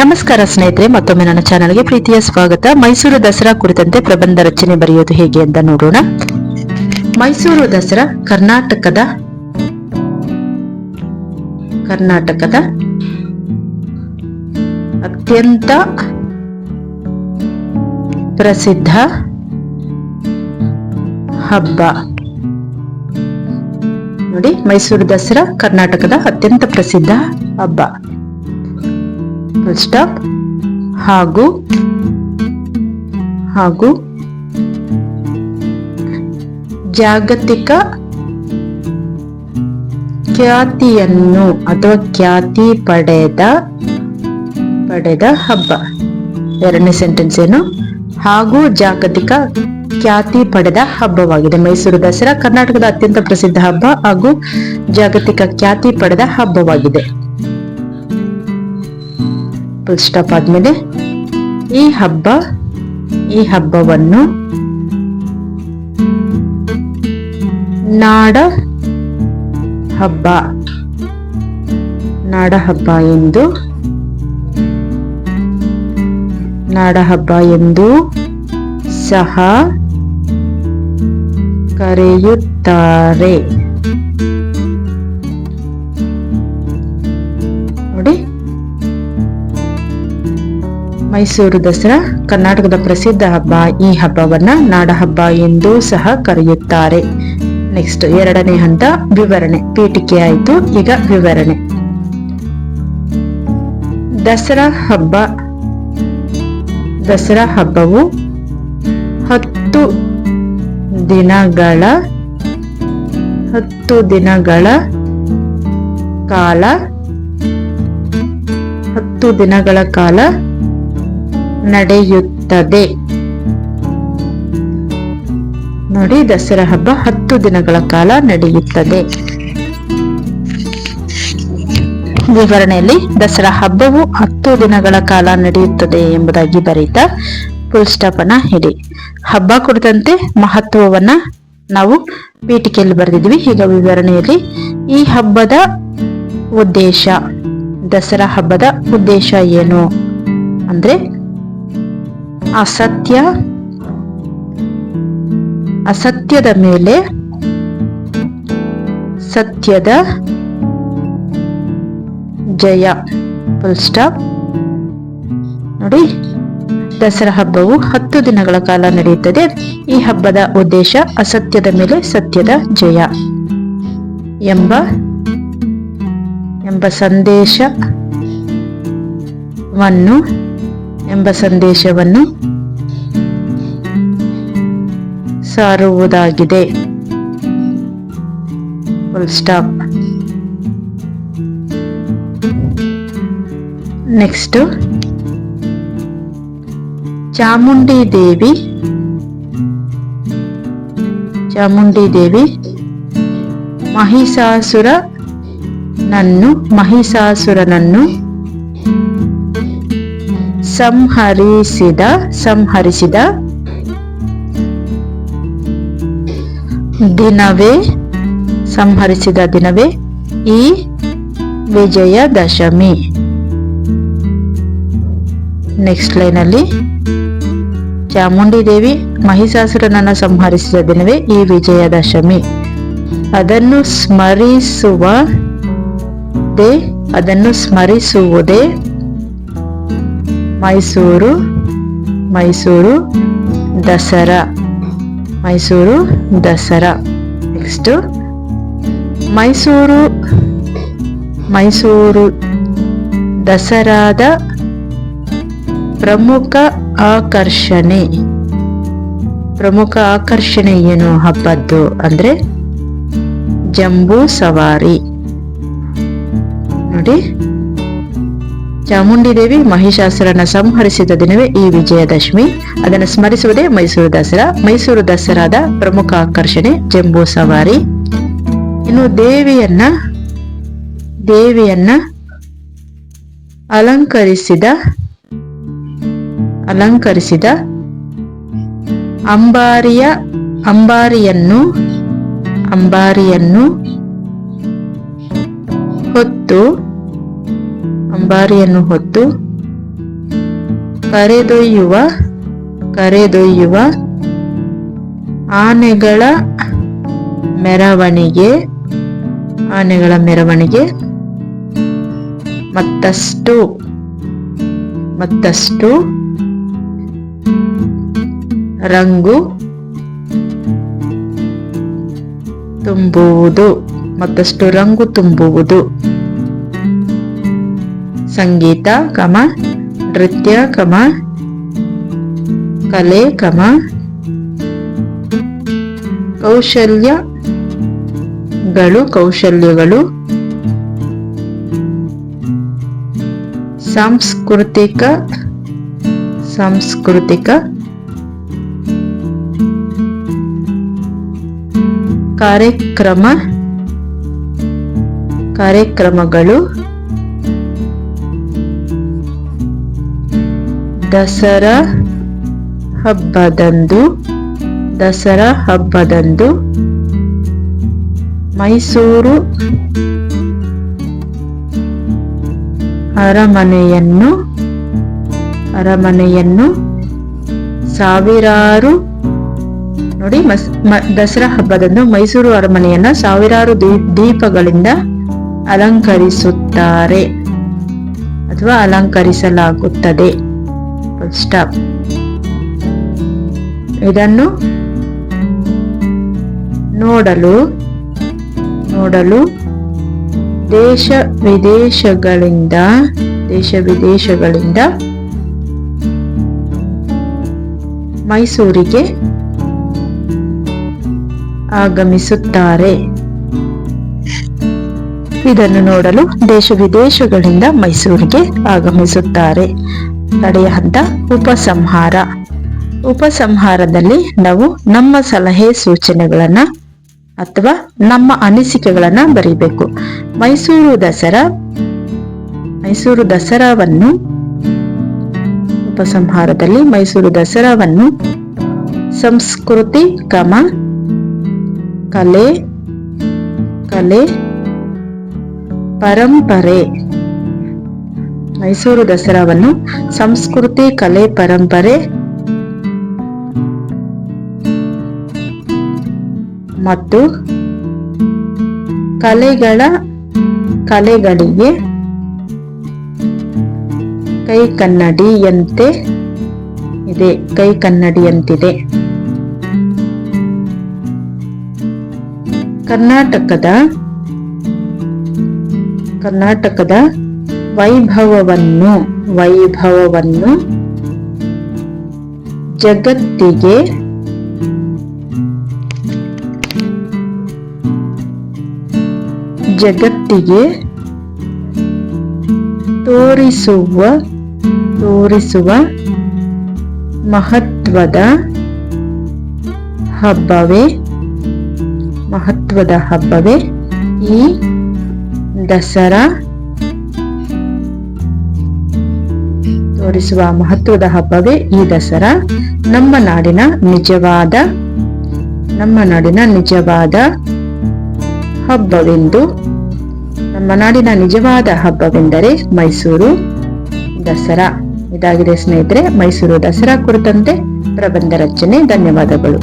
ನಮಸ್ಕಾರ ಸ್ನೇಹಿತರೆ, ಮತ್ತೊಮ್ಮೆ ನನ್ನ ಚಾನಲ್ಗೆ ಪ್ರೀತಿಯ ಸ್ವಾಗತ. ಮೈಸೂರು ದಸರಾ ಕುರಿತಂತೆ ಪ್ರಬಂಧ ರಚನೆ ಬರೆಯೋದು ಹೇಗೆ ಅಂತ ನೋಡೋಣ. ಮೈಸೂರು ದಸರಾ ಕರ್ನಾಟಕದ ಕರ್ನಾಟಕದ ಅತ್ಯಂತ ಪ್ರಸಿದ್ಧ ಹಬ್ಬ. ನೋಡಿ, ಮೈಸೂರು ದಸರಾ ಕರ್ನಾಟಕದ ಅತ್ಯಂತ ಪ್ರಸಿದ್ಧ ಹಬ್ಬ. ಸ್ಟಾಪ್ ಹಾಗೂ ಹಾಗೂ, ಜಾಗತಿಕ ಖ್ಯಾತಿಯನ್ನು ಅಥವಾ ಖ್ಯಾತಿ ಪಡೆದ ಪಡೆದ ಹಬ್ಬ. ಎರಡನೇ ಸೆಂಟೆನ್ಸ್ ಏನು? ಹಾಗೂ ಜಾಗತಿಕ ಖ್ಯಾತಿ ಪಡೆದ ಹಬ್ಬವಾಗಿದೆ. ಮೈಸೂರು ದಸರಾ ಕರ್ನಾಟಕದ ಅತ್ಯಂತ ಪ್ರಸಿದ್ಧ ಹಬ್ಬ ಹಾಗೂ ಜಾಗತಿಕ ಖ್ಯಾತಿ ಪಡೆದ ಹಬ್ಬವಾಗಿದೆ. ಫುಲ್ ಸ್ಟಾಪ್ ಆದ್ಮೇಲೆ ಈ ಹಬ್ಬ, ಈ ಹಬ್ಬವನ್ನು ನಾಡ ಹಬ್ಬ ನಾಡ ಹಬ್ಬ ಎಂದು, ನಾಡ ಹಬ್ಬ ಎಂದು ಸಹ ಕರೆಯುತ್ತಾರೆ. ಮೈಸೂರು ದಸರಾ ಕರ್ನಾಟಕದ ಪ್ರಸಿದ್ಧ ಹಬ್ಬ ಈ ಹಬ್ಬವನ್ನ ನಾಡಹಬ್ಬ ಎಂದೂ ಸಹ ಕರೆಯುತ್ತಾರೆ. ನೆಕ್ಸ್ಟ್ ಎರಡನೇ ಹಂತ ವಿವರಣೆ. ಪೀಠಿಕೆ ಆಯಿತು, ಈಗ ವಿವರಣೆ. ದಸರಾ ಹಬ್ಬ. ದಸರಾ ಹಬ್ಬವು ಹತ್ತು ದಿನಗಳ ಹತ್ತು ದಿನಗಳ ಕಾಲ, ಹತ್ತು ದಿನಗಳ ಕಾಲ ನಡೆಯುತ್ತದೆ. ನೋಡಿ, ದಸರಾ ಹಬ್ಬ ಹತ್ತು ದಿನಗಳ ಕಾಲ ನಡೆಯುತ್ತದೆ. ವಿವರಣೆಯಲ್ಲಿ, ದಸರಾ ಹಬ್ಬವು ಹತ್ತು ದಿನಗಳ ಕಾಲ ನಡೆಯುತ್ತದೆ ಎಂಬುದಾಗಿ ಬರೀತಾ ಫುಲ್ ಸ್ಟಾಪ್ ಇಡಿ ಹಬ್ಬ ಕುರಿತಂತೆ ಮಹತ್ವವನ್ನ ನಾವು ಪೀಠಿಕೆಯಲ್ಲಿ ಬರೆದಿದ್ವಿ. ಈಗ ವಿವರಣೆಯಲ್ಲಿ ಈ ಹಬ್ಬದ ಉದ್ದೇಶ, ದಸರಾ ಹಬ್ಬದ ಉದ್ದೇಶ ಏನು? ಅಂದ್ರೆ ಅಸತ್ಯ, ಅಸತ್ಯದ ಮೇಲೆ ಸತ್ಯದ ಜಯ. ಫುಲ್ ಸ್ಟಾಪ್ ನೋಡಿ, ದಸರಾ ಹಬ್ಬವು ಹತ್ತು ದಿನಗಳ ಕಾಲ ನಡೆಯುತ್ತದೆ. ಈ ಹಬ್ಬದ ಉದ್ದೇಶ ಅಸತ್ಯದ ಮೇಲೆ ಸತ್ಯದ ಜಯ ಎಂಬ ಎಂಬ ಸಂದೇಶವನ್ನು ಎಂಬ ಸಂದೇಶವನ್ನು ಸಾರುವುದಾಗಿದೆ. Full stop next Chamundi Devi. Chamundi Devi. Mahishasura ನನ್ನು ಮಹಿಷಾಸುರನನ್ನು ಸಂಹರಿಸಿದ ಸಂಹರಿಸಿದ ದಿನವೇ ಸಂಹರಿಸಿದ ದಿನವೇ ಈ ವಿಜಯದಶಮಿ. ನೆಕ್ಸ್ಟ್ ಲೈನಲ್ಲಿ ಚಾಮುಂಡಿ ದೇವಿ ಮಹಿಷಾಸುರನನ್ನು ಸಂಹರಿಸಿದ ದಿನವೇ ಈ ವಿಜಯದಶಮಿ. ಅದನ್ನು ಸ್ಮರಿಸುವ ಅದನ್ನು ಸ್ಮರಿಸುವುದೇ ಮೈಸೂರು ಮೈಸೂರು ದಸರಾ. ಮೈಸೂರು ದಸರಾ. ನೆಕ್ಸ್ಟು ಮೈಸೂರು ಮೈಸೂರು ದಸರಾದ ಪ್ರಮುಖ ಆಕರ್ಷಣೆ. ಪ್ರಮುಖ ಆಕರ್ಷಣೆ ಏನು ಹಬ್ಬದ್ದು ಅಂದರೆ ಜಂಬೂ ಸವಾರಿ. ನೋಡಿ. ಚಾಮುಂಡಿ ದೇವಿ ಮಹಿಷಾಸುರನ ಸಂಹರಿಸಿದ ದಿನವೇ ಈ ವಿಜಯದಶಮಿ. ಅದನ್ನು ಸ್ಮರಿಸುವುದೇ ಮೈಸೂರು ದಸರಾ. ಮೈಸೂರು ದಸರಾದ ಪ್ರಮುಖ ಆಕರ್ಷಣೆ ಜಂಬೂ ಸವಾರಿ. ಇನ್ನು ದೇವಿಯನ್ನ ದೇವಿಯನ್ನ ಅಲಂಕರಿಸಿದ ಅಲಂಕರಿಸಿದ ಅಂಬಾರಿಯ, ಅಂಬಾರಿಯನ್ನು ಅಂಬಾರಿಯನ್ನು ಹೊತ್ತು ಅಂಬಾರಿಯನ್ನು ಹೊತ್ತು ಕರೆದೊಯ್ಯುವ ಕರೆದೊಯ್ಯುವ ಆನೆಗಳ ಮೆರವಣಿಗೆ ಆನೆಗಳ ಮೆರವಣಿಗೆ. ಮತ್ತಷ್ಟು ಮತ್ತಷ್ಟು ರಂಗು ತುಂಬುವುದು, ಮತ್ತಷ್ಟು ರಂಗು ತುಂಬುವುದು. ಸಂಗೀತ ಕಮ ನೃತ್ಯ ಕಮ ಕಲೆ ಕಮ ಕೌಶಲ್ಯಗಳು ಕೌಶಲ್ಯಗಳು ಸಾಂಸ್ಕೃತಿಕ ಸಾಂಸ್ಕೃತಿಕ ಕಾರ್ಯಕ್ರಮ ಕಾರ್ಯಕ್ರಮಗಳು ದಸರಾ ಹಬ್ಬದಂದು ದಸರಾ ಹಬ್ಬದಂದು ಮೈಸೂರು ಅರಮನೆಯನ್ನು ಅರಮನೆಯನ್ನು ಸಾವಿರಾರು ನೋಡಿ ಮಸ್ ದಸರಾ ಹಬ್ಬದಂದು ಮೈಸೂರು ಅರಮನೆಯನ್ನ ಸಾವಿರಾರು ದೀಪಗಳಿಂದ ಅಲಂಕರಿಸುತ್ತಾರೆ. ಅಥವಾ ಅಲಂಕರಿಸಲಾಗುತ್ತದೆ. ಸ್ಟಾಪ್ ಇದನ್ನು ನೋಡಲು ನೋಡಲು ದೇಶ ವಿದೇಶಗಳಿಂದ ದೇಶ ವಿದೇಶಗಳಿಂದ ಮೈಸೂರಿಗೆ ಆಗಮಿಸುತ್ತಾರೆ. ಇದನ್ನು ನೋಡಲು ದೇಶ ವಿದೇಶಗಳಿಂದ ಮೈಸೂರಿಗೆ ಆಗಮಿಸುತ್ತಾರೆ. ಕಡೆಯ ಹಂತ ಉಪಸಂಹಾರ. ಉಪಸಂಹಾರದಲ್ಲಿ ನಾವು ನಮ್ಮ ಸಲಹೆ ಸೂಚನೆಗಳನ್ನ ಅಥವಾ ನಮ್ಮ ಅನಿಸಿಕೆಗಳನ್ನ ಬರೀಬೇಕು. ಮೈಸೂರು ದಸರಾ, ಮೈಸೂರು ದಸರಾವನ್ನು ಉಪಸಂಹಾರದಲ್ಲಿ ಮೈಸೂರು ದಸರಾವನ್ನು ಸಂಸ್ಕೃತಿ, ಕಮ, ಕಲೆ ಕಲೆ, ಪರಂಪರೆ ಮೈಸೂರು ದಸರಾವನ್ನು ಸಂಸ್ಕೃತಿ ಕಲೆ ಪರಂಪರೆ ಮತ್ತು ಕಲೆಗಳ ಕಲೆಗಳಿಗೆ ಕೈ ಕನ್ನಡಿಯಂತೆ ಇದೆ, ಕೈ ಕನ್ನಡಿಯಂತಿದೆ. ಕರ್ನಾಟಕದ ಕರ್ನಾಟಕದ ವೈಭವವನ್ನು ವೈಭವವನ್ನು ಜಗತ್ತಿಗೆ ಜಗತ್ತಿಗೆ ತೋರಿಸುವ ತೋರಿಸುವ ಮಹತ್ವದ ಹಬ್ಬವೇ ಮಹತ್ವದ ಹಬ್ಬವೇ ಈ ದಸರಾ ತೋರಿಸುವ ಮಹತ್ವದ ಹಬ್ಬವೇ ಈ ದಸರಾ. ನಮ್ಮ ನಾಡಿನ ನಿಜವಾದ, ನಮ್ಮ ನಾಡಿನ ನಿಜವಾದ ಹಬ್ಬವೆಂದು, ನಮ್ಮ ನಾಡಿನ ನಿಜವಾದ ಹಬ್ಬವೆಂದರೆ ಮೈಸೂರು ದಸರಾ. ಇದಾಗಿದೆ ಸ್ನೇಹಿತರೆ, ಮೈಸೂರು ದಸರಾ ಕುರಿತಂತೆ ಪ್ರಬಂಧ ರಚನೆ. ಧನ್ಯವಾದಗಳು.